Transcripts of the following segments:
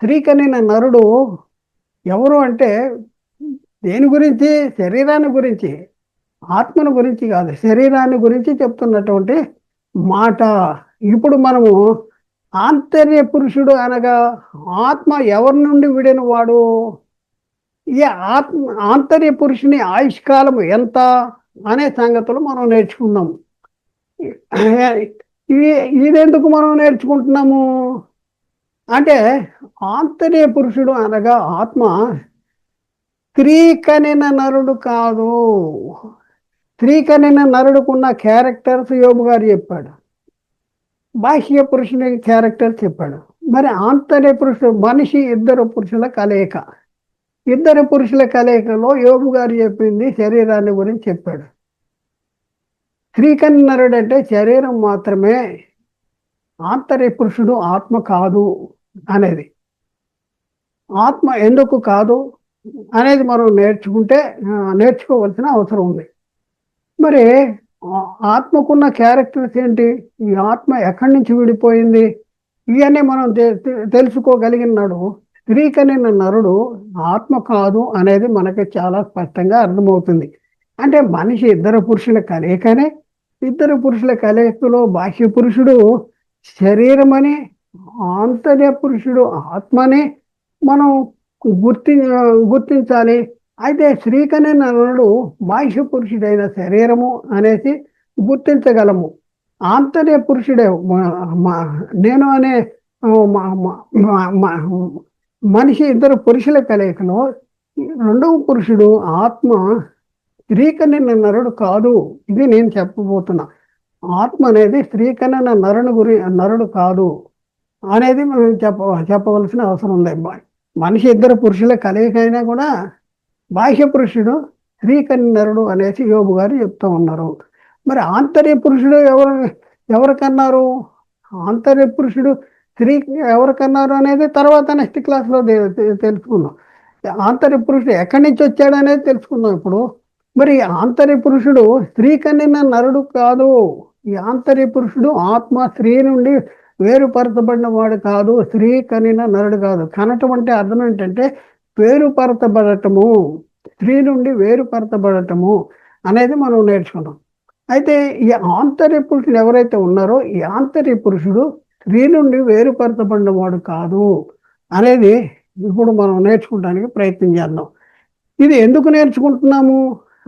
త్రీకనిన నరుడు ఎవరు అంటే దేని గురించి? శరీరాన్ని గురించి. ఆత్మను గురించి కాదు. శరీరాన్ని గురించి చెప్తున్నటువంటి మాట. ఇప్పుడు మనము ఆంతర్య పురుషుడు అనగా ఆత్మ ఎవరి నుండి విడిన వాడు? ఈ ఆత్మ ఆంతర్య పురుషుని ఆయుష్కాలం ఎంత అనే సంగతులు మనం నేర్చుకుందాం. ఇదెందుకు మనం నేర్చుకుంటున్నాము? అంటే ఆంతర్య పురుషుడు అనగా ఆత్మ త్రీకనిన నరుడు కాదు. త్రీకనిన నరుడుకున్న క్యారెక్టర్స్ యోబు గారు చెప్పాడు. బాహ్య పురుషుని క్యారెక్టర్ చెప్పాడు. మరి ఆంతర్య పురుషుడు మనిషి ఇద్దరు పురుషుల కలయిక. ఇద్దరు పురుషుల కలయికలో యోబు గారు చెప్పింది శరీరాన్ని గురించి చెప్పాడు. త్రీకన్నరుడు నరుడు అంటే శరీరం మాత్రమే. ఆంతర్య పురుషుడు ఆత్మ కాదు. అనేది. ఆత్మ ఎందుకు కాదు అనేది మనం నేర్చుకుంటే నేర్చుకోవాల్సిన అవసరం ఉంది. మరి ఆత్మకున్న క్యారెక్టర్స్ ఏంటి? ఈ ఆత్మ ఎక్కడి నుంచి విడిపోయింది? ఇవన్నీ మనం తెలుసుకోగలిగినాడు స్త్రీకనిన నరుడు ఆత్మ కాదు అనేది మనకి చాలా స్పష్టంగా అర్థమవుతుంది. అంటే మనిషి ఇద్దరు పురుషుల కలయికనే. ఇద్దరు పురుషుల కలయికలో బాహ్య పురుషుడు శరీరమని ఆంతర్య పురుషుడు ఆత్మని మనం గుర్తి గుర్తించాలి. అయితే శ్రీకనే నరుడు బాహ్య పురుషుడైన శరీరము అనేసి గుర్తించగలము. ఆంతర్య పురుషుడే నేను అనే మనిషి ఇద్దరు పురుషుల కలయికలో రెండవ పురుషుడు ఆత్మ స్త్రీకన్న నరుడు కాదు. ఇది నేను చెప్పబోతున్నా. ఆత్మ అనేది స్త్రీకన్న నరుడు గురి నరుడు కాదు. అనేది మనం చెప్ప చెప్పవలసిన అవసరం ఉంది. మనిషి ఇద్దరు పురుషుల కలయికైనా కూడా బాహ్య పురుషుడు స్త్రీకన్నరుడు అనేసి యోబు గారు చెప్తూ ఉన్నారు. మరి ఆంతర్య పురుషుడు ఎవరు ఎవరికన్నారు? ఆంతర్య పురుషుడు స్త్రీ ఎవరికన్నారు అనేది తర్వాత నెక్స్ట్ క్లాస్లో తెలుసుకుందాం. ఆంతర్య పురుషుడు ఎక్కడి నుంచి వచ్చాడు అనేది తెలుసుకుందాం ఇప్పుడు. మరి ఆంతర్య పురుషుడు స్త్రీ కన్నిన నరుడు కాదు. ఈ ఆంతర్య పురుషుడు ఆత్మ స్త్రీ నుండి వేరుపరచబడిన వాడు కాదు స్త్రీ కనిన నరుడు కాదు. కనటం అంటే అర్థం ఏంటంటే వేరుపరచబడటము స్త్రీ నుండి వేరుపరచబడటము అనేది మనం నేర్చుకున్నాం. అయితే ఈ ఆంతర్య పురుషుడు ఎవరైతే ఉన్నారో ఈ ఆంతర్య పురుషుడు స్త్రీ నుండి వేరుపరచబడిన వాడు కాదు అనేది ఇప్పుడు మనం నేర్చుకోవడానికి ప్రయత్నం చేద్దాం. ఇది ఎందుకు నేర్చుకుంటున్నాము?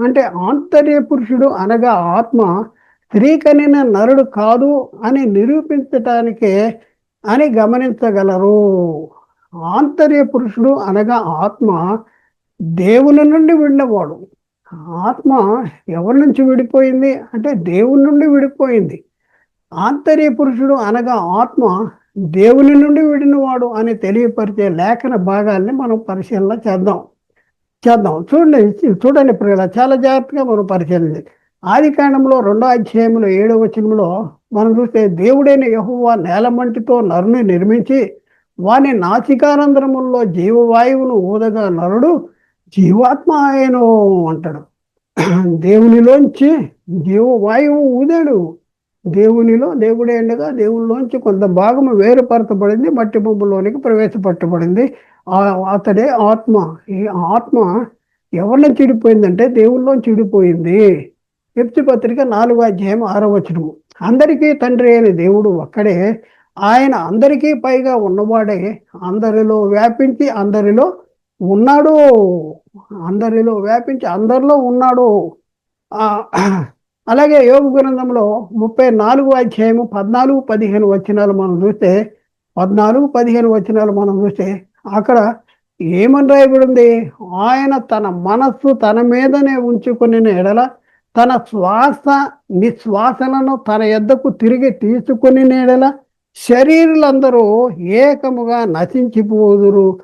అంటే ఆంతర్య పురుషుడు అనగా ఆత్మ స్త్రీ కనిన నరుడు కాదు అని నిరూపించటానికే అని గమనించగలరు. ఆంతర్య పురుషుడు అనగా ఆత్మ దేవుని నుండి విడినవాడు. ఆత్మ ఎవరి నుంచి విడిపోయింది? అంటే దేవుని నుండి విడిపోయింది. ఆంతర్య పురుషుడు అనగా ఆత్మ దేవుని నుండి విడినవాడు అని తెలియపరిచే లేఖన భాగాల్ని మనం పరిశీలన చేద్దాం. చేద్దాం. చూడండి చూడండి ప్రియుల చాలా జాగ్రత్తగా మనం పరిశీలన ఆది కాండంలో రెండో అధ్యాయంలో ఏడో వచనంలో మనం చూస్తే దేవుడైన యహువా నేలమంటితో నరుని నిర్మించి వాని నాసికానందరముల్లో జీవవాయువును ఊదగా నరుడు జీవాత్మ ఆయను అంటాడు. దేవునిలోంచి జీవవాయువు ఊదాడు. దేవునిలో దేవుడే ఉండగా దేవునిలోంచి కొంత భాగం వేరుపరచబడింది మట్టి బొమ్మలోనికి ప్రవేశపెట్టబడింది. అతడే ఆత్మ. ఈ ఆత్మ ఎవరిని చెడిపోయిందంటే దేవుల్లో చెడిపోయింది. ఎప్తి పత్రిక నాలుగో అధ్యాయం ఆరో వచనము. అందరికీ తండ్రి అయిన దేవుడు ఒక్కడే. ఆయన అందరికీ పైగా ఉన్నవాడే. అందరిలో వ్యాపించి అందరిలో ఉన్నాడు. అందరిలో వ్యాపించి అందరిలో ఉన్నాడు. అలాగే యోగ గ్రంథంలో ముప్పై నాలుగు అధ్యాయము పద్నాలుగు పదిహేను వచనాలు మనం చూస్తే పద్నాలుగు పదిహేను వచనాలు మనం చూస్తే అక్కడ ఏమని రాయబడింది? ఆయన తన మనస్సు తన మీదనే ఉంచుకుని ఎడల తన శ్వాస నిశ్వాసలను తన ఎద్దకు తిరిగి తీసుకుని నేడల శరీరులందరూ ఏకముగా నశించిపోదురు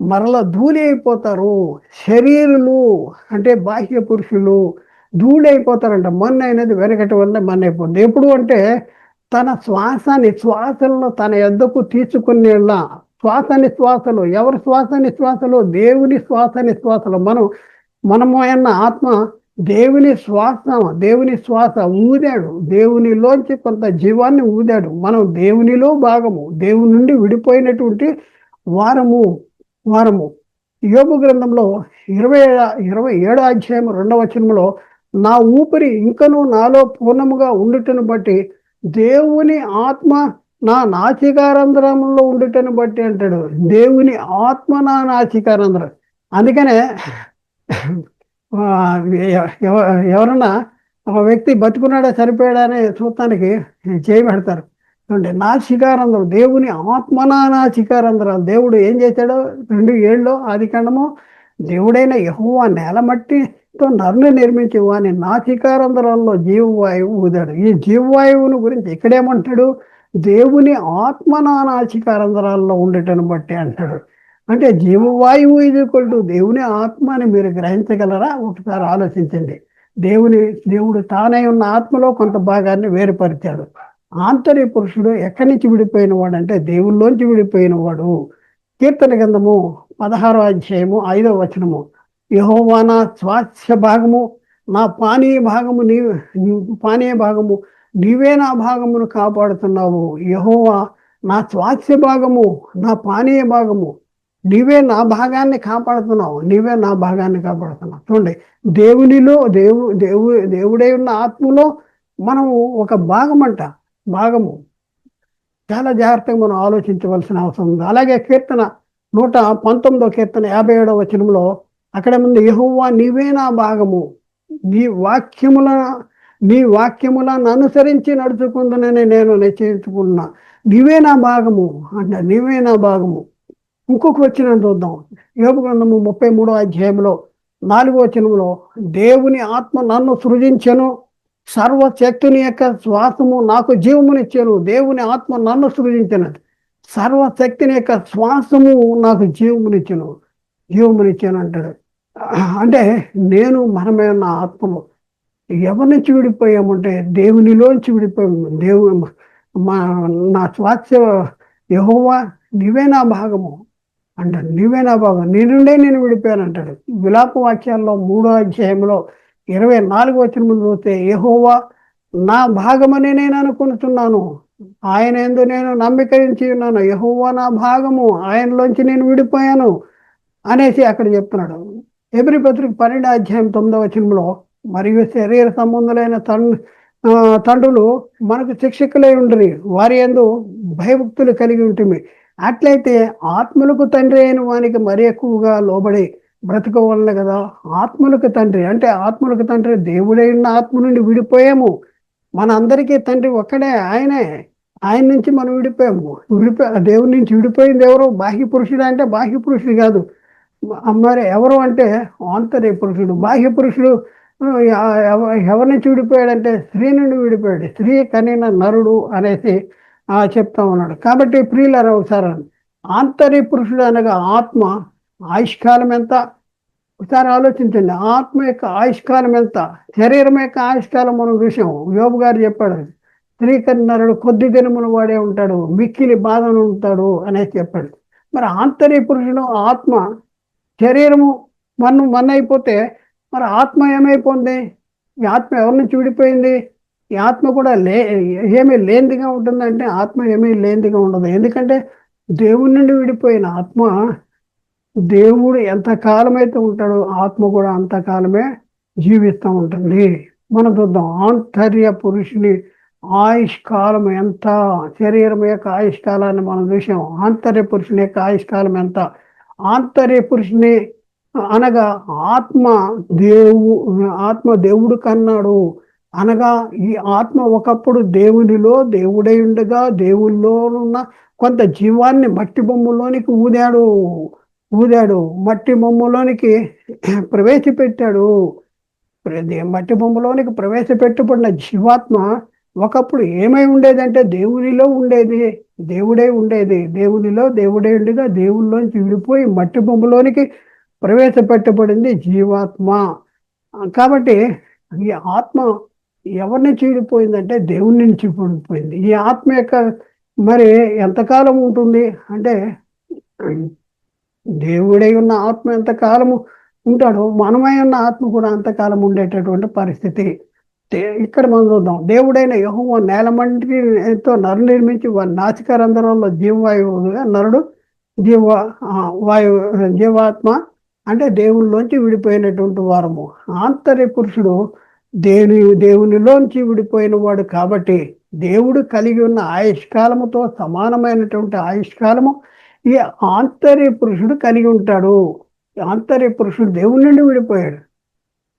మరల ధూళి అయిపోతారు శరీరులు అంటే బాహ్య పురుషులు ధూళి అయిపోతారంట మన్ను అయినది వెనకటి వల్ల మన్ను అయిపోతుంది. ఎప్పుడు అంటే తన శ్వాస నిశ్వాసలను తన ఎద్దకు తీసుకునేలా శ్వాస నిశ్వాసలు. ఎవరి శ్వాస నిశ్వాసలు? దేవుని శ్వాస నిశ్వాసలు. మనం మనము అయిన ఆత్మ దేవుని శ్వాస దేవుని శ్వాస ఊదాడు. దేవునిలోంచి కొంత జీవాన్ని ఊదాడు. మనం దేవునిలో భాగము దేవుని నుండి విడిపోయినటువంటి వారము వారము. యోగు గ్రంథంలో ఇరవై ఇరవై ఏడో అధ్యాయం రెండవ వచనంలో నా ఊపిరి ఇంకనూ నాలో పూర్ణముగా ఉండుటను బట్టి దేవుని ఆత్మ నా నాచికారంధ్రంలో ఉండుటను బట్టి అంటాడు. దేవుని ఆత్మ నా నాచికారంధ్రం అందుకనే ఎవరన్నా ఒక వ్యక్తి బతుకున్నాడా చనిపోయాడా అనే చూడటానికి చేయబెడతారు. చూడండి నా శిఖారంధ్రం దేవుని ఆత్మనా నా దేవుడు ఏం చేశాడో రెండు ఏళ్ళు ఆది కాండము దేవుడైన యహోవా నేల మట్టితో నరుని నిర్మించి వాని నా శిఖారంధ్రాల్లో జీవవాయువు ఊదాడు. ఈ జీవవాయువును గురించి ఇక్కడేమంటాడు? దేవుని ఆత్మ నా ఉండటం బట్టి అంటాడు. అంటే జీవవాయువు ఇది కొట్టు దేవుని ఆత్మ అని మీరు గ్రహించగలరా? ఒకసారి ఆలోచించండి. దేవుని దేవుడు తానై ఉన్న ఆత్మలో కొంత భాగాన్ని వేరుపరిచాడు. ఆంతర్య పురుషుడు ఎక్కడి నుంచి విడిపోయిన వాడు అంటే దేవుల్లోంచి విడిపోయిన వాడు కీర్తన గంధము పదహారో అధ్యాయము ఐదో వచనము. యహోవా నా స్వాస్థ్య భాగము నా పానీయ భాగము నీ నీ- పానీయ భాగము నీవే నా భాగమును కాపాడుతున్నావు. యహోవా నా స్వాస్థ్య భాగము నా పానీయ భాగము. నీవే నా భాగాన్ని కాపాడుతున్నావు నీవే నా భాగాన్ని కాపాడుతున్నావు. చూడండి దేవునిలో దేవు దేవు దేవుడే ఉన్న ఆత్మలో మనము ఒక భాగం అంట భాగము. చాలా జాగ్రత్తగా మనం ఆలోచించవలసిన అవసరం ఉంది. అలాగే కీర్తన నూట పంతొమ్మిదో కీర్తన యాభై ఏడవ వచనంలో అక్కడ ముందు యహువా నీవే నా భాగము. నీ వాక్యముల నీ వాక్యములను అనుసరించి నడుచుకుందునని నేను నిశ్చయించుకున్నా నీవే నా భాగము అంట నీవే నా భాగము. ఇంకొక వచ్చిన చూద్దాం. యోగ గ్రంథము ముప్పై మూడో అధ్యాయంలో నాలుగో వచనంలో దేవుని ఆత్మ నన్ను సృజించెను సర్వశక్తుని యొక్క శ్వాసము నాకు జీవమునిచ్చాను దేవుని ఆత్మ నన్ను సృజించను సర్వశక్తిని యొక్క శ్వాసము నాకు జీవమునిచ్చాను జీవమునిచ్చాను అంటాడు. అంటే నేను మనమే నా ఆత్మను ఎవరి నుంచి విడిపోయామంటే దేవునిలోంచి విడిపోయాము. దేవు మా నా శ్వాస యహోవా నీవే నా భాగము. అంటాడు. నీవే నా భాగం నీ నుండే నేను విడిపోయాను అంటాడు. విలాప వాక్యాల్లో మూడో అధ్యాయంలో ఇరవై నాలుగు వచ్చిన ముందు చూస్తే ఏహోవా నా భాగమని నేను అనుకుంటున్నాను. ఆయన ఎందు నేను నమ్మికరించి ఉన్నాను. యహోవా నా భాగము. ఆయనలోంచి నేను విడిపోయాను అనేసి అక్కడ చెప్తున్నాడు. ఎబ్రి పత్రిక పన్నెండు అధ్యాయం తొమ్మిదవ వచనంలో మరియు శరీర సంబంధులైన తండ్రి తండ్రులు మనకు శిక్షకులై ఉండరు. వారి ఎందు భయభక్తులు కలిగి ఉంటుంది అట్లయితే ఆత్మలకు తండ్రి అయిన వానికి మరి ఎక్కువగా లోబడి బ్రతకవలన కదా ఆత్మలకు తండ్రి. అంటే ఆత్మలకు తండ్రి దేవుడైన ఆత్మ నుండి విడిపోయాము. మన అందరికీ తండ్రి ఒక్కడే ఆయనే. ఆయన నుంచి మనం విడిపోయాము. విడిపో దేవుడి నుంచి విడిపోయింది ఎవరు? బాహ్య పురుషుడు అంటే బాహ్య పురుషుడు కాదు. మరి ఎవరు అంటే ఆంతర్య పురుషుడు. బాహ్య పురుషుడు ఎవరి నుంచి విడిపోయాడంటే స్త్రీ నుండి విడిపోయాడు. స్త్రీ కనిన నరుడు అనేసి చెప్తా ఉన్నాడు. కాబట్టి ప్రియులరా ఒకసారి ఆంతర్య పురుషుడు అనగా ఆత్మ ఆయుష్కాలం ఎంత? ఒకసారి ఆలోచించండి. ఆత్మ యొక్క ఆయుష్కాలం ఎంత? శరీరం యొక్క ఆయుష్కాలం మనం చూసాం యోబు గారు చెప్పాడు. స్త్రీకరణరుడు కొద్ది దినమును వాడే ఉంటాడు. మిక్కిలి బాధను ఉంటాడు అనేసి చెప్పాడు. మరి ఆంతర్య పురుషుడు ఆత్మ శరీరము మన్ను మన్ను అయిపోతే మరి ఆత్మ ఏమైపోయింది? ఈ ఆత్మ ఎవరి నుంచి విడిపోయింది? ఈ ఆత్మ కూడా లే ఏమీ లేనిదిగా ఉంటుందంటే ఆత్మ ఏమీ లేనిదిగా ఉండదు. ఎందుకంటే దేవుడి నుండి విడిపోయిన ఆత్మ దేవుడు ఎంత కాలమైతే ఉంటాడో ఆత్మ కూడా అంతకాలమే జీవిస్తూ ఉంటుంది. మనం చూద్దాం. ఆంతర్య పురుషుని ఆయుష్కాలం ఎంత? శరీరం యొక్క ఆయుష్కాలాన్ని మనం చూసాం. ఆంతర్య పురుషుని యొక్క ఆయుష్కాలం ఎంత? ఆంతర్య పురుషుని అనగా ఆత్మ దేవు ఆత్మ దేవుడు కన్నాడు. అనగా ఈ ఆత్మ ఒకప్పుడు దేవునిలో దేవుడై ఉండగా దేవుల్లో ఉన్న కొంత జీవాన్ని మట్టి బొమ్మలోనికి ఊదాడు. ఊదాడు. మట్టి బొమ్మలోనికి ప్రవేశపెట్టాడు. ప్రదే- మట్టి బొమ్మలోనికి ప్రవేశపెట్టబడిన జీవాత్మ ఒకప్పుడు ఏమై ఉండేదంటే దేవునిలో ఉండేది. దేవుడే ఉండేది. దేవునిలో దేవుడే ఉండగా దేవుల్లోంచి విడిపోయి మట్టి బొమ్మలోనికి ప్రవేశపెట్టబడింది జీవాత్మ. కాబట్టి ఈ ఆత్మ ఎవరి నుంచి విడిపోయిందంటే దేవుని నుంచి విడిపోయింది ఈ ఆత్మ యొక్క మరి ఎంతకాలం ఉంటుంది? అంటే దేవుడై ఉన్న ఆత్మ ఎంతకాలము ఉంటాడో మనమై ఉన్న ఆత్మ కూడా అంతకాలం ఉండేటటువంటి పరిస్థితి. దే- ఇక్కడ మనం చూద్దాం. దేవుడైన యహోవ నేల మంటితో నరు నిర్మించి వారి నాసిక రంధ్రంలో జీవవాయువుగా నరుడు జీవ వాయు జీవాత్మ అంటే దేవుళ్ళలోంచి విడిపోయినటువంటి వారము. ఆంతర్య పురుషుడు దేవుని దేవునిలోంచి విడిపోయిన వాడు కాబట్టి దేవుడు కలిగి ఉన్న ఆయుష్కాలముతో సమానమైనటువంటి ఆయుష్కాలము ఈ ఆంతర్య పురుషుడు కలిగి ఉంటాడు. ఆంతర్య పురుషుడు దేవుని నుండి విడిపోయాడు.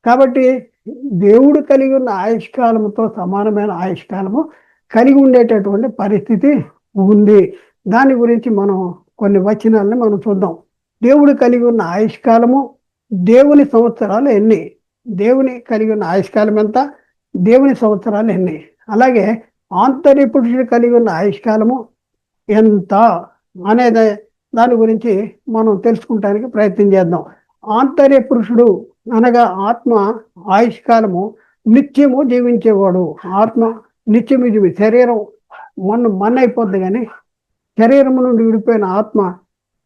కాబట్టి దేవుడు కలిగి ఉన్న ఆయుష్కాలముతో సమానమైన ఆయుష్కాలము కలిగి ఉండేటటువంటి పరిస్థితి ఉంది. దాని గురించి మనం కొన్ని వచనాలని మనం చూద్దాం. దేవుడు కలిగి ఉన్న ఆయుష్కాలము దేవుని సంవత్సరాలు ఎన్ని? దేవుని కలిగి ఉన్న ఆయుష్కాలం ఎంత దేవుని సంవత్సరాలు ఎన్ని అలాగే ఆంతర్య పురుషుడు కలిగి ఉన్న ఆయుష్కాలము ఎంత అనేది దాని గురించి మనం తెలుసుకుంటానికి ప్రయత్నం చేద్దాం. ఆంతర్య పురుషుడు అనగా ఆత్మ ఆయుష్కాలము నిత్యము జీవించేవాడు. ఆత్మ నిత్యము జీవి శరీరం మొన్న మన్ అయిపోద్ది కానీ శరీరము నుండి విడిపోయిన ఆత్మ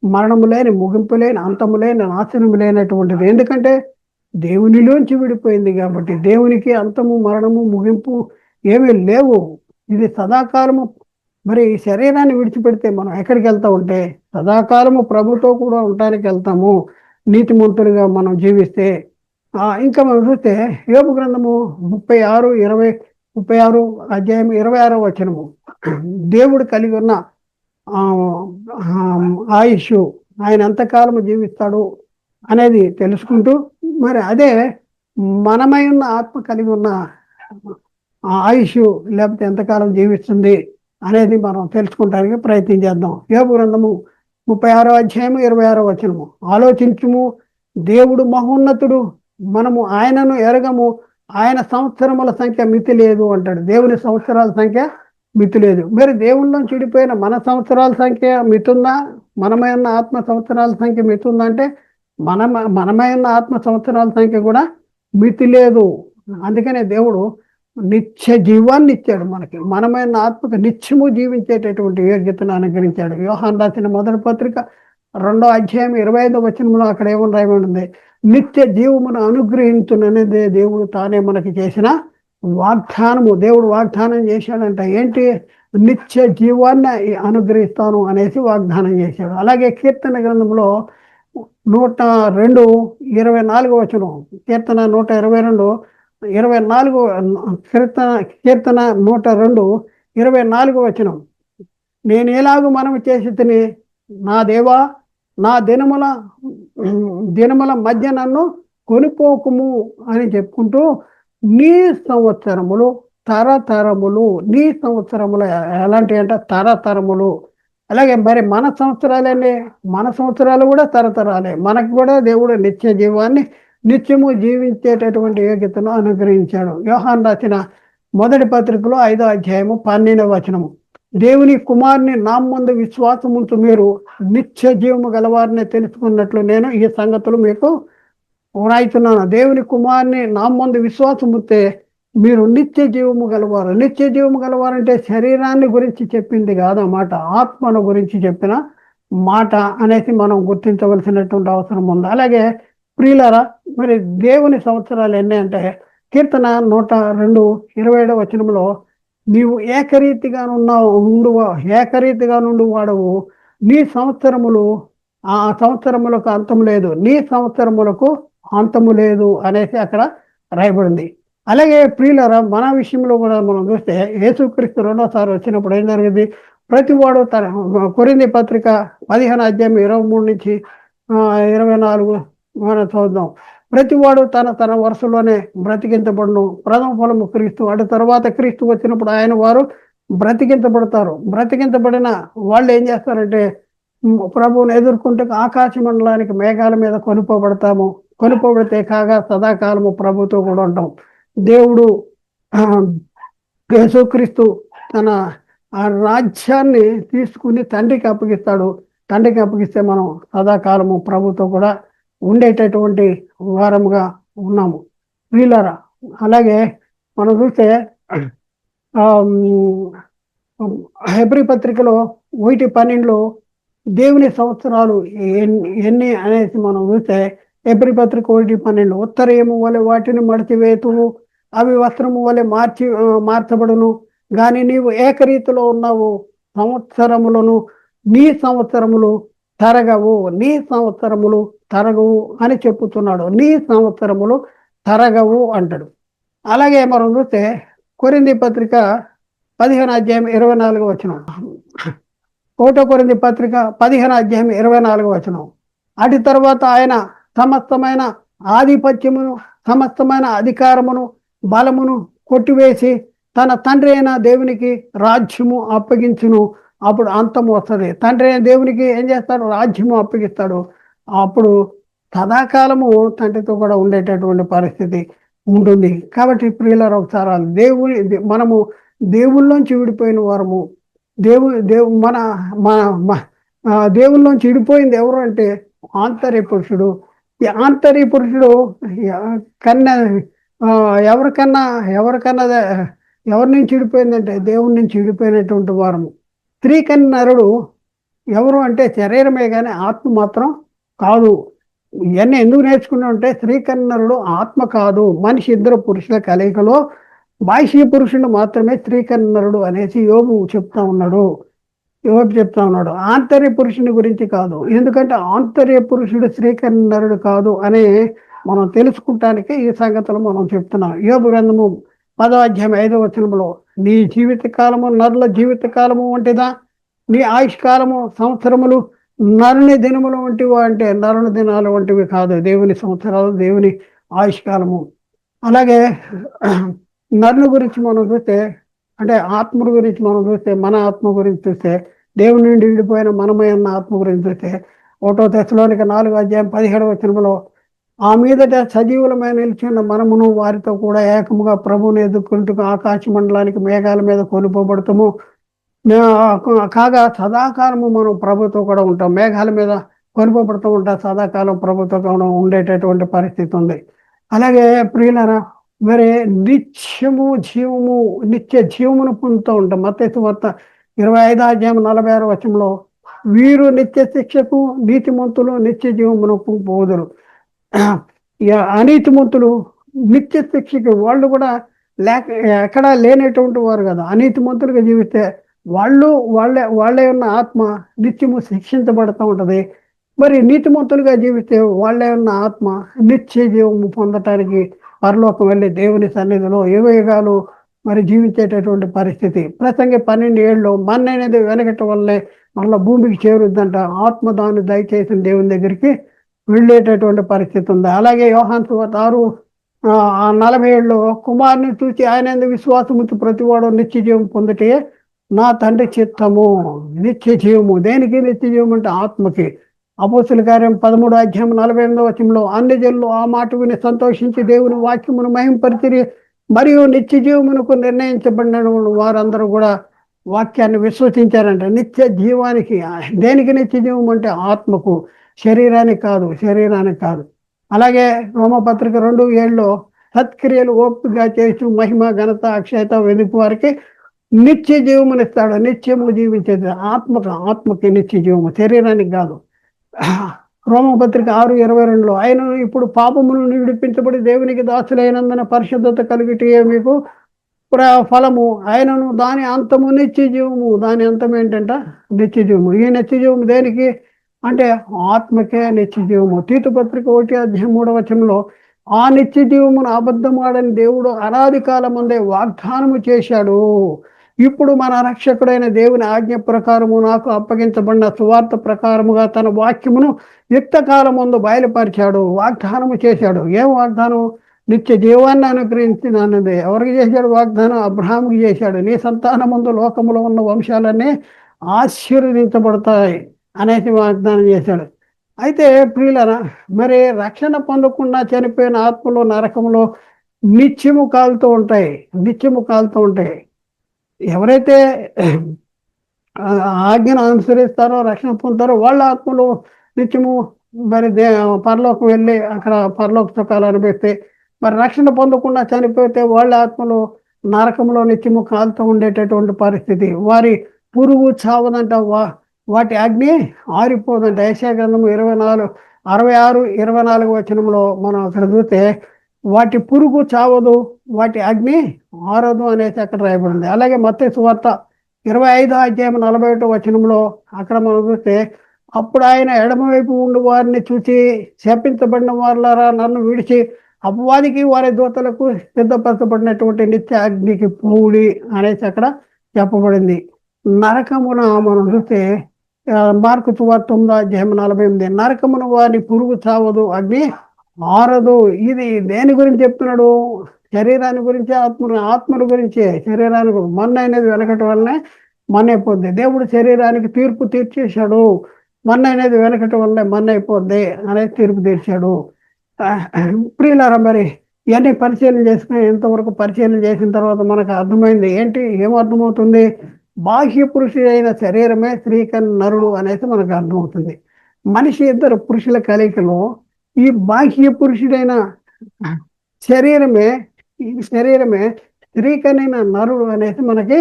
మరణము లేని ముగింపు లేని అంతము లేని నాశనము లేనటువంటిది. ఎందుకంటే దేవునిలోంచి విడిపోయింది కాబట్టి దేవునికి అంతము మరణము ముగింపు ఏమీ లేవు. ఇది సదాకాలము. మరి ఈ శరీరాన్ని విడిచిపెడితే మనం ఎక్కడికి వెళ్తా ఉంటే? సదాకాలము ప్రభుతో కూడా ఉండడానికి వెళ్తాము. నీతిమంతులుగా మనం జీవిస్తే. ఇంకా మనం చూస్తే యోపు గ్రంథము ముప్పై ఆరు ఇరవై ముప్పై ఆరు అధ్యాయం ఇరవై ఆరో వచనము. దేవుడు కలిగి ఉన్న ఆయుష్ ఆయన ఎంతకాలము జీవిస్తాడు అనేది తెలుసుకుంటూ మరి అదే మనమై ఉన్న ఆత్మ కలిగి ఉన్న ఆయుష్ లేకపోతే ఎంతకాలం జీవిస్తుంది అనేది మనం తెలుసుకుంటానికి ప్రయత్నం చేద్దాం. యోగు గ్రంథము ముప్పై ఆరో అధ్యాయము ఇరవై ఆరో వచనము. ఆలోచించుము దేవుడు మహోన్నతుడు మనము ఆయనను ఎరగము ఆయన సంవత్సరముల సంఖ్య మితి లేదు అంటాడు. దేవుని సంవత్సరాల సంఖ్య మితి లేదు మరి దేవుళ్ళలో చెడిపోయిన మన సంవత్సరాల సంఖ్య మితుందా? మనమైన ఆత్మ సంవత్సరాల సంఖ్య మితుందంటే మన మనమైన ఆత్మ సంవత్సరాల సంఖ్య కూడా మితి లేదు. అందుకనే దేవుడు నిత్య జీవాన్ని ఇచ్చాడు మనకి. మనమైన ఆత్మకు నిత్యము జీవించేటటువంటి యోగ్యతను అనుగ్రహించాడు. వ్యూహాన్ రాసిన మొదటి పత్రిక రెండో అధ్యాయం ఇరవై ఐదో వచనంలో అక్కడ ఏమని రాయబడింది నిత్య జీవమును అనుగ్రహించుననేదే దేవుడు తానే మనకి చేసిన వాగ్దానము. దేవుడు వాగ్దానం చేశాడంట ఏంటి? నిత్య జీవాన్ని అనుగ్రహిస్తాను అనేసి వాగ్దానం చేశాడు. అలాగే కీర్తన గ్రంథంలో నూట రెండు ఇరవై నాలుగు వచనం. కీర్తన నూట ఇరవై రెండు ఇరవై నాలుగు కీర్తన కీర్తన నూట రెండు ఇరవై నాలుగు వచనం. నేను ఎలాగూ మనం చేసి తిని నా దేవా నా దినముల దినముల మధ్య నన్ను కొనిపోకుము అని చెప్పుకుంటూ నీ సంవత్సరములు తరతరములు నీ సంవత్సరములు ఎలాంటి అంటే తరతరములు అలాగే మరి మన సంవత్సరాలనే మన సంవత్సరాలు కూడా తరతరాలే. మనకు కూడా దేవుడు నిత్య జీవాన్ని నిత్యము జీవించేటటువంటి యోగ్యతను అనుగ్రహించాడు. వ్యవహాన్ రాసిన మొదటి పత్రికలో ఐదో అధ్యాయము పన్నెండవ వచనము. దేవుని కుమార్ని నా ముందు విశ్వాసముంటూ మీరు నిత్య జీవము గలవారిని తెలుసుకున్నట్లు నేను ఈ సంగతులు మీకు వ్రాయితున్నాను దేవుని కుమార్ని నా ముందు విశ్వాసముతే మీరు నిత్య జీవము గలవారు. నిత్య జీవము గలవారంటే శరీరాన్ని గురించి చెప్పింది కాదు మాట ఆత్మను గురించి చెప్పిన మాట అనేసి మనం గుర్తించవలసినటువంటి అవసరం ఉంది. అలాగే ప్రియులరా మరి దేవుని సంవత్సరాలు ఎన్ని అంటే కీర్తన నూట రెండు ఇరవై ఏడవ వచనంలో నీవు ఏకరీతిగా ఉన్నావు ఉండు ఏకరీతిగా నుండి వాడవు. నీ సంవత్సరములు ఆ సంవత్సరములకు అంతము లేదు. నీ సంవత్సరములకు అంతము లేదు అనేసి అక్కడ రాయబడింది. అలాగే ప్రియులరా మన విషయంలో కూడా మనం చూస్తే యేసుక్రీస్తు రెండోసారి వచ్చినప్పుడు ఏం జరిగింది? ప్రతి వాడు తన కొరింది పత్రిక పదిహేను అధ్యాయం ఇరవై మూడు నుంచి ఇరవై నాలుగు మనం చూద్దాం ప్రతివాడు తన తన వరుసలోనే బ్రతికించబడును. ప్రథమ ఫలము క్రీస్తు అటు తర్వాత క్రీస్తు వచ్చినప్పుడు ఆయన వారు బ్రతికించబడతారు. బ్రతికించబడిన వాళ్ళు ఏం చేస్తారంటే ప్రభువుని ఎదుర్కొంటే ఆకాశ మండలానికి మేఘాల మీద కొనుక్కోబడతాము కొనుక్కోబడితే కాగా సదాకాలము ప్రభుతో కూడా ఉంటాం. దేవుడు యేసుక్రీస్తు తన ఆ రాజ్యాన్ని తీసుకుని తండ్రికి అప్పగిస్తాడు. తండ్రికి అప్పగిస్తే మనం సదాకాలము ప్రభుతో కూడా ఉండేటటువంటి వారముగా ఉన్నాము. వీళ్ళరా అలాగే మనం చూస్తే హెబ్రి పత్రికలో ఒకటి పన్నెండులో దేవుని సంవత్సరాలు ఎన్ని అనేసి మనం చూస్తే ఎబ్రి పత్రిక ఒకటి పన్నెండు. ఉత్తరము వలె వాటిని మడిచివేతువు అవి వస్త్రము వలె మార్చి మార్చబడును. కానీ నీవు ఏకరీతిలో ఉన్నావు సంవత్సరములను నీ సంవత్సరములు తరగవు నీ సంవత్సరములు తరగవు అని చెప్పుతున్నాడు. నీ సంవత్సరములు తరగవు అంటాడు. అలాగే మనం చూస్తే కొరింది పత్రిక పదిహేను అధ్యాయం ఇరవై నాలుగు వచ్చిన ఒకటో కొరింది పత్రిక పదిహేను అధ్యాయం ఇరవై నాలుగు వచనం. అటు తర్వాత ఆయన సమస్తమైన ఆధిపత్యమును సమస్తమైన అధికారమును బలమును కొట్టివేసి తన తండ్రి అయిన దేవునికి రాజ్యము అప్పగించును. అప్పుడు అంతం వస్తుంది. తండ్రి అయిన దేవునికి ఏం చేస్తాడు? రాజ్యము అప్పగిస్తాడు. అప్పుడు సదాకాలము తండ్రితో కూడా ఉండేటటువంటి పరిస్థితి ఉంటుంది. కాబట్టి ప్రియుల ఒకసారి దేవుని మనము దేవుళ్ళలోంచి విడిపోయిన వారము. దేవు దేవు మన మన దేవుళ్ళలోంచి విడిపోయింది ఎవరు అంటే ఆంతర్య పురుషుడు ఈ ఆంతర్య పురుషుడు కన్నా ఎవరికన్నా ఎవరికన్నా ఎవరి నుంచి విడిపోయిందంటే దేవుడి నుంచి విడిపోయినటువంటి వారము. స్త్రీ కన్నరుడు ఎవరు అంటే శరీరమే కానీ ఆత్మ మాత్రం కాదు. ఇవన్నీ ఎందుకు నేర్చుకున్నామంటే స్త్రీ కన్నరుడు ఆత్మ కాదు. మనిషి ఇద్దరు పురుషుల కలయికలో బాహ్య పురుషుడు మాత్రమే స్త్రీ కన్నరుడు అనేసి యోగు చెప్తా ఉన్నాడు. యోగు చెప్తా ఉన్నాడు ఆంతర్య పురుషుని గురించి కాదు ఎందుకంటే ఆంతర్య పురుషుడు శ్రీకరణరుడు కాదు అని మనం తెలుసుకుంటానికి ఈ సంగతులు మనం చెప్తున్నాం. యోగ గ్రంథము పదవాధ్యాయం ఐదో వచనంలో నీ జీవిత కాలము నరుల జీవిత కాలము వంటిదా? నీ ఆయుష్కాలము సంవత్సరములు నరుని దినములు వంటివి? అంటే నరుని దినాలు వంటివి కాదు దేవుని సంవత్సరాలు దేవుని ఆయుష్కాలము. అలాగే నరుని గురించి మనం చూస్తే అంటే ఆత్మ గురించి మనం చూస్తే మన ఆత్మ గురించి చూస్తే దేవుని నుండి విడిపోయిన మనమైన ఆత్మ గురించి చూస్తే ఒకటో తెశలోనికి నాలుగు అధ్యాయం పదిహేడు వచనంలో ఆ మీదట సజీవులమైన నిలిచిన మనమును వారితో కూడా ఏకముగా ప్రభుని ఎదుర్కొంటూ ఆకాశ మండలానికి మేఘాల మీద కొనుపోబడతాము కాగా సదాకాలము మనం ప్రభుతో కూడా ఉంటాం. మేఘాల మీద కొనుపోబడుతూ ఉంటాం సదాకాలం ప్రభుతో కూడా ఉండేటటువంటి పరిస్థితి ఉంది. అలాగే ప్రియులరా మరి నిత్యము జీవము నిత్య జీవమును పొందుతూ ఉంటాం. మత వార్త ఇరవై ఐదు అధ్యాయం నలభై ఆరు వచనంలో వీరు నిత్య శిక్షకు నీతిమంతులు నిత్య జీవమునకు పోదురు అనీతిమంతులు నిత్య శిక్షకు వాళ్ళు కూడా లేక ఎక్కడా లేనటువంటి వారు కదా. అనీతిమంతులుగా జీవిస్తే వాళ్ళు వాళ్ళే వాళ్ళే ఉన్న ఆత్మ నిత్యము శిక్షించబడుతూ ఉంటుంది. మరి నీతిమంతులుగా జీవిస్తే వాళ్ళే ఉన్న ఆత్మ నిత్య జీవము పొందటానికి పరలోకం వెళ్ళి దేవుని సన్నిధిలో యుగయుగాలు మరి జీవించేటటువంటి పరిస్థితి. ప్రసంగి పన్నెండు ఏళ్ళు మన అనేది వెనకట వల్లే మళ్ళీ భూమికి చేరుద్దంట. ఆత్మ దాన్ని దయచేసిన దేవుని దగ్గరికి వెళ్ళేటటువంటి పరిస్థితి ఉంది. అలాగే యోహాన్ ఆరు నలభై ఏళ్ళు కుమారుని చూసి ఆయన విశ్వాసముతో ప్రతివాడు నిత్య జీవం పొందితే నా తండ్రి చిత్తము. నిత్య జీవము దేనికి నిత్య జీవం అంటే ఆత్మకి. అపోసుల కార్యం పదమూడు అధ్యాయం నలభై ఎనిమిదో వచనంలో అన్ని జల్లు ఆ మాట విని సంతోషించి దేవుని వాక్యమును మహింపరిచిరి. మరియు నిత్య జీవమునకు నిర్ణయించబడిన వారందరూ కూడా వాక్యాన్ని విశ్వసించారంట. నిత్య జీవానికి దేనికి నిత్య జీవం అంటే ఆత్మకు శరీరానికి కాదు శరీరానికి కాదు. అలాగే రోమపత్రిక రెండు ఏళ్ళలో సత్క్రియలు ఓపికగా చేస్తూ మహిమ ఘనత అక్షయత వెదుకు వారికి నిత్య జీవమునిస్తాడు నిత్యము జీవించేది ఆత్మకు ఆత్మకి నిత్య జీవము శరీరానికి కాదు. రోమపత్రిక ఆరు ఇరవై రెండులో ఆయన ఇప్పుడు పాపమును విడిపించబడి దేవునికి దాసులైనందున పరిశుద్ధత కలిగితే మీకు ఫలము. ఆయనను దాని అంతము నిత్యజీవము. దాని అంతం ఏంటంట? నిత్య జీవము ఈ నిత్య జీవము దేనికి? అంటే ఆత్మకే నిత్య జీవము తీతుపత్రిక ఒకటి అధ్యాయం మూడవ వచనంలో ఆ నిత్యజీవమును అబద్ధమాడని దేవుడు అనాది కాలం ముందే వాగ్దానము చేశాడు. ఇప్పుడు మన రక్షకుడైన దేవుని ఆజ్ఞ ప్రకారము నాకు అప్పగించబడిన సువార్త ప్రకారముగా తన వాక్యమును యుక్తకాలం ముందు బయలుపరిచాడు వాగ్దానము చేశాడు. ఏం వాగ్దానం నిత్య జీవాన్ని అనుగ్రహించినది ఎవరికి చేశాడు వాగ్దానం? అబ్రహాంకి చేశాడు. నీ సంతానం ముందు లోకములో ఉన్న వంశాలన్నీ ఆశీర్వదించబడతాయి అనేసి వాగ్దానం చేశాడు. అయితే ప్రియులన మరి రక్షణ పొందకుండా చనిపోయిన ఆత్మలో నరకంలో నిత్యము కాలుతూ ఉంటాయి. నిత్యము కాలుతూ ఉంటాయి. ఎవరైతే ఆజ్ఞను అనుసరిస్తారో రక్షణ పొందుతారో వాళ్ళ ఆత్మలు నిత్యము మరి దే పరలోకి వెళ్ళి అక్కడ పరలోక సుఖాలు అనిపిస్తే మరి రక్షణ పొందకుండా చనిపోతే వాళ్ళ ఆత్మలు నరకంలో నిత్యము కాలుతూ ఉండేటటువంటి పరిస్థితి. వారి పురుగు చావదంట. వా వాటి అగ్ని ఆరిపోదంట. గ్రంథము ఇరవై నాలుగు అరవై ఆరు ఇరవై నాలుగు వచనంలో మనం అక్కడ చూస్తే వాటి పురుగు చావదు వాటి అగ్ని ఆరదు అనేసి అక్కడ రాయబడింది. అలాగే మత్స్య సువార్త ఇరవై ఐదు అధ్యాయం నలభై ఒకటో వచనంలో అక్కడ మనం చూస్తే అప్పుడు ఆయన ఎడమవైపు ఉండి వారిని చూసి శపించబడిన వారులారా నన్ను విడిచి అపవాదికి వారి దూతలకు సిద్ధపరచబడినటువంటి నిత్య అగ్నికి పూడి అనేసి అక్కడ చెప్పబడింది. నరకమున మనం చూస్తే మార్కు చువార్ తొమ్మిదో అధ్యాయం నలభై ఎనిమిది నరకమున వారి పురుగు చావదు అగ్ని మారదు. ఇది దేని గురించి చెప్తున్నాడు? శరీరాన్ని గురించి ఆత్మ ఆత్మల గురించి. శరీరానికి మన్న అనేది వెనకటి వల్లనే మన్నైపోద్ది. అయిపోద్ది దేవుడు శరీరానికి తీర్పు తీర్చేశాడు. మన్న అనేది వెనకటి వల్లనే మన్నైపోద్ది అయిపోద్ది అనేది తీర్పు తీర్చాడు. ప్రియులారా మరి ఇవన్నీ పరిశీలన చేసుకుని ఇంతవరకు పరిశీలన చేసిన తర్వాత మనకు అర్థమైంది ఏంటి? ఏం అర్థమవుతుంది? బాహ్య అయిన శరీరమే స్త్రీకన్ నరుడు అనేది మనకు అర్థమవుతుంది. మనిషి ఇద్దరు పురుషుల కలయికలో ఈ బాహ్య పురుషుడైన శరీరమే ఈ శరీరమే స్త్రీకనైన నరుడు అనేది మనకి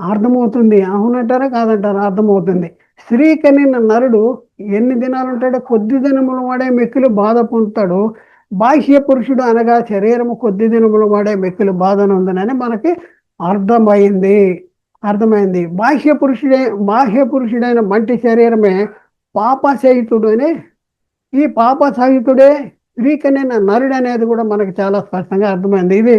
అర్థమవుతుంది. అవునంటారా కాదంటారా అర్థమవుతుంది. స్త్రీకనైన నరుడు ఎన్ని దినాలు ఉంటాడో కొద్ది దినములు వాడే మెక్కులు బాధ పొందుతాడు. బాహ్య పురుషుడు అనగా శరీరము కొద్ది దినములు వాడే మెక్కులు బాధను ఉందని మనకి అర్థమైంది. అర్థమైంది. బాహ్య పురుషుడే బాహ్య పురుషుడైన మంటి శరీరమే పాప సహితుడు అని ఈ పాప సహితుడే స్త్రీకనైన నరుడు అనేది కూడా మనకు చాలా స్పష్టంగా అర్థమైంది. ఇది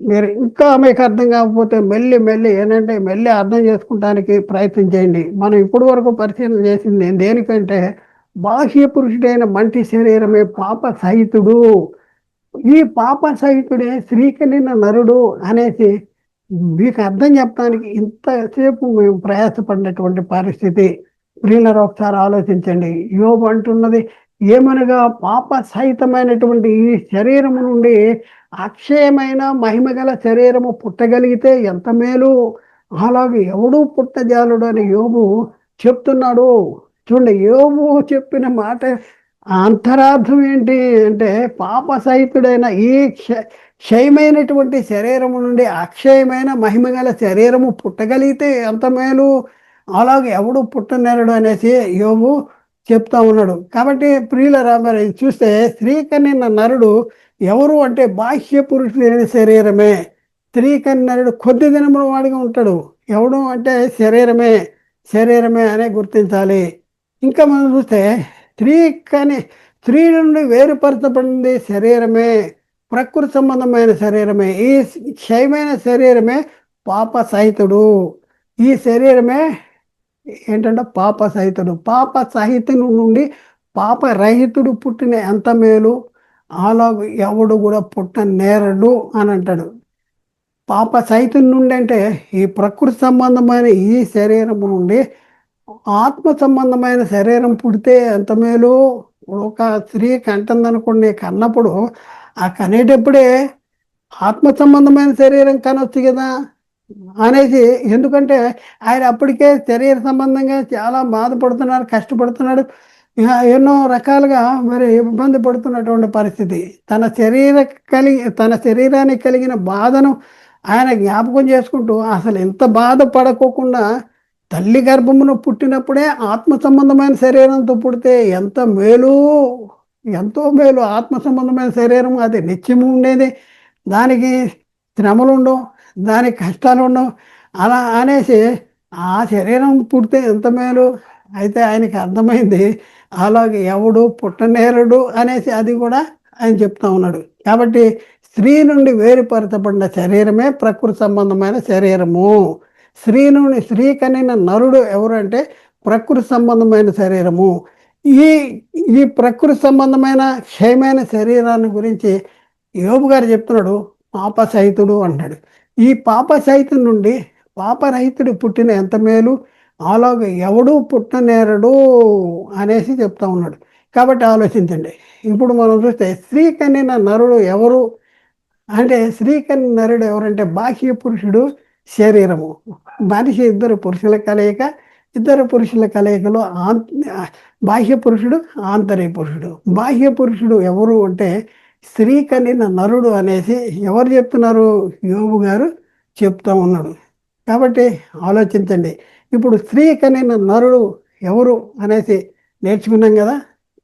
మీరు ఇంకా మీకు అర్థం కాకపోతే మెల్లి మెల్లి ఏంటంటే మెల్లి అర్థం చేసుకుంటానికి ప్రయత్నం చేయండి. మనం ఇప్పటి వరకు పరిశీలన చేసింది దేనికంటే బాహ్య పురుషుడైన మంటి శరీరమే పాప సహితుడు ఈ పాప సహితుడే స్త్రీకలిన నరుడు అనేసి మీకు అర్థం చెప్పడానికి ఇంతసేపు మేము ప్రయాసపడినటువంటి పరిస్థితి. ప్రియులరా ఒకసారి ఆలోచించండి. యోబు అంటున్నది ఏమనగా పాప సహితమైనటువంటి ఈ శరీరము నుండి అక్షయమైన మహిమగల శరీరము పుట్టగలిగితే ఎంత మేలు? అలాగే ఎవడూ పుట్టజాలుడు అని యోబు చెప్తున్నాడు. చూడండి యోబు చెప్పిన మాట అంతరార్థం ఏంటి అంటే పాప సహితుడైన ఈ క్ష- క్షయమైనటువంటి శరీరము నుండి అక్షయమైన మహిమగల శరీరము పుట్టగలిగితే ఎంత మేలు? అలాగే ఎవడు పుట్టనేరడు అనేసి యోగు చెప్తా ఉన్నాడు. కాబట్టి ప్రియుల మరి చూస్తే స్త్రీకన్న నరుడు ఎవరు అంటే బాహ్య పురుషుడైన శరీరమే. స్త్రీ కన్నరుడు కొద్ది దినములు వాడిగా ఉంటాడు. ఎవడు అంటే శరీరమే శరీరమే అనే గుర్తించాలి. ఇంకా మనం చూస్తే స్త్రీ కానీ స్త్రీ నుండి వేరుపరచబడింది శరీరమే ప్రకృతి సంబంధమైన శరీరమే. ఈ క్షయమైన శరీరమే పాప సహితుడు. ఈ శరీరమే ఏంటంటే పాప సహితుడు. పాప సహితుడు నుండి పాప రహితుడు పుట్టిన ఎంత మేలు? అలా ఎవడు కూడా పుట్ట నేరడు అని అంటాడు. పాప సహితం నుండి అంటే ఈ ప్రకృతి సంబంధమైన ఈ శరీరం నుండి ఆత్మ సంబంధమైన శరీరం పుడితే ఎంత మేలు? ఒక స్త్రీ కంటుందనుకోండి కన్నప్పుడు ఆ కనేటప్పుడే ఆత్మ సంబంధమైన శరీరం కనొచ్చు కదా. అనేసి ఎందుకంటే ఆయన అప్పటికే శరీర సంబంధంగా చాలా బాధపడుతున్నారు కష్టపడుతున్నాడు. ఎన్నో రకాలుగా మరి ఇబ్బంది పడుతున్నటువంటి పరిస్థితి. తన శరీర కలిగి తన శరీరానికి కలిగిన బాధను ఆయన జ్ఞాపకం చేసుకుంటూ అసలు ఎంత బాధపడకోకుండా తల్లి గర్భమును పుట్టినప్పుడే ఆత్మ సంబంధమైన శరీరంతో పుడితే ఎంత మేలు ఎంతో మేలు ఆత్మ సంబంధమైన శరీరం. అది నిత్యము ఉండేది. దానికి శ్రమలు ఉండవు దానికి కష్టాలు ఉండవు అలా అనేసి ఆ శరీరం పుడితే ఎంత మేలు? అయితే ఆయనకి అర్థమైంది అలాగే ఎవడు పుట్టనేరుడు అనేసి అది కూడా ఆయన చెప్తా ఉన్నాడు. కాబట్టి స్త్రీ నుండి వేరుపరచబడిన శరీరమే ప్రకృతి సంబంధమైన శరీరము. స్త్రీ నుండి స్త్రీ కనిన నరుడు ఎవరు అంటే ప్రకృతి సంబంధమైన శరీరము. ఈ ఈ ప్రకృతి సంబంధమైన క్షయమైన శరీరాన్ని గురించి యోబు గారు చెప్తున్నాడు పాప సహితుడు అంటాడు. ఈ పాప నుండి పాపరహితుడు పుట్టిన ఎంత మేలు? అలాగే ఎవడు పుట్టనేరడు అనేసి చెప్తా ఉన్నాడు. కాబట్టి ఆలోచించండి. ఇప్పుడు మనం చూస్తే స్త్రీ నరుడు ఎవరు? అంటే స్త్రీ నరుడు ఎవరంటే బాహ్య పురుషుడు శరీరము. మనిషి ఇద్దరు పురుషుల కలయిక ఇద్దరు పురుషుల కలయికలో ఆంత బాహ్య పురుషుడు ఆంతర్య పురుషుడు. బాహ్య పురుషుడు ఎవరు అంటే స్త్రీ కనిన నరుడు అనేసి ఎవరు చెప్తున్నారు? యోబు గారు చెప్తా ఉన్నాడు. కాబట్టి ఆలోచించండి. ఇప్పుడు స్త్రీ కనిన నరుడు ఎవరు అనేసి నేర్చుకున్నాం కదా?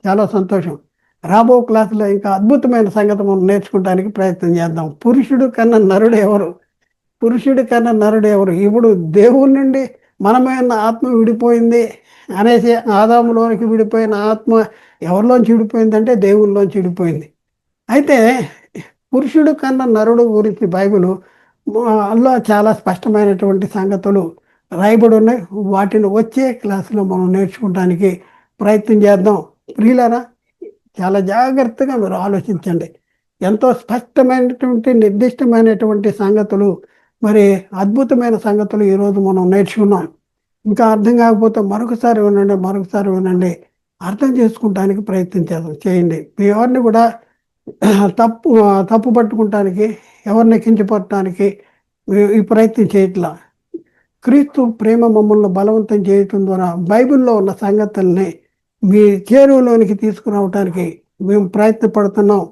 చాలా సంతోషం. రాబో క్లాసులో ఇంకా అద్భుతమైన సంగతి మనం నేర్చుకోవడానికి ప్రయత్నం చేద్దాం. పురుషుడు కన్నా నరుడు ఎవరు? పురుషుడి కన్నా నరుడు ఎవరు? ఇప్పుడు దేవుడి నుండి మనమైన ఆత్మ విడిపోయింది అనేసి ఆదాములోనికి విడిపోయిన ఆత్మ ఎవరిలోంచి విడిపోయిందంటే దేవుళ్ళలోంచి విడిపోయింది. అయితే పురుషుడు కన్నా నరుడు గురించి బైబిల్ అల్లో చాలా స్పష్టమైనటువంటి సంగతులు రాయబడి ఉన్నాయి. వాటిని వచ్చే క్లాసులో మనం నేర్చుకోవడానికి ప్రయత్నం చేద్దాం. ప్రియులరా చాలా జాగ్రత్తగా మీరు ఆలోచించండి. ఎంతో స్పష్టమైనటువంటి నిర్దిష్టమైనటువంటి సంగతులు మరి అద్భుతమైన సంగతులు ఈరోజు మనం నేర్చుకున్నాం. ఇంకా అర్థం కాకపోతే మరొకసారి వినండి మరొకసారి వినండి. అర్థం చేసుకుంటానికి ప్రయత్నం చేద్దాం. చేయండి. మీ ఎవరిని కూడా తప్పు తప్పు పట్టుకుంటానికి ఎవరిని కించపట్టడానికి ఈ ప్రయత్నం చేయట్లా? క్రీస్తు ప్రేమ మమ్మల్ని బలవంతం చేయటం ద్వారా బైబిల్లో ఉన్న సంగతుల్ని మీ చేరువలోనికి తీసుకురావటానికి మేము ప్రయత్నపడుతున్నాం.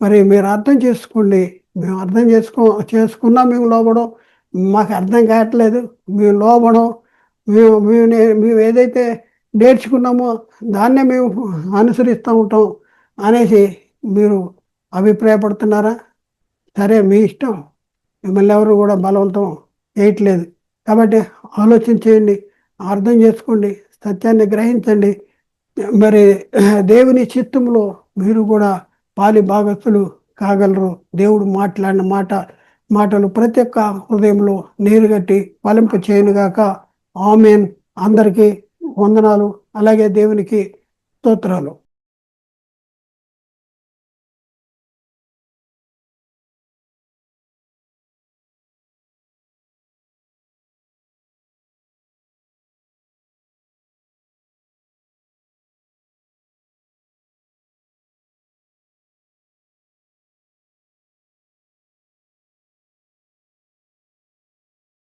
మరి మీరు అర్థం చేసుకోండి. మేము అర్థం చేసుకో చేసుకున్నా మేము లోబడం మాకు అర్థం కావట్లేదు. మేము లోబడం మేము మేము మేము ఏదైతే నేర్చుకున్నామో దాన్నే మేము అనుసరిస్తూ ఉంటాం అనేసి మీరు అభిప్రాయపడుతున్నారా? సరే మీ ఇష్టం. మిమ్మల్ని ఎవరు కూడా బలవంతం చేయట్లేదు. కాబట్టి ఆలోచన చేయండి అర్థం చేసుకోండి సత్యాన్ని గ్రహించండి. మరి దేవుని చిత్తంలో మీరు కూడా పాలి భాగస్తులు కాగలరు. దేవుడు మాట్లాడిన మాట మాటలు ప్రతి ఒక్క హృదయంలో నీరుగట్టి ఫలింప చేయనుగాక ఆమెన్. అందరికీ వందనాలు. అలాగే దేవునికి స్తోత్రాలు.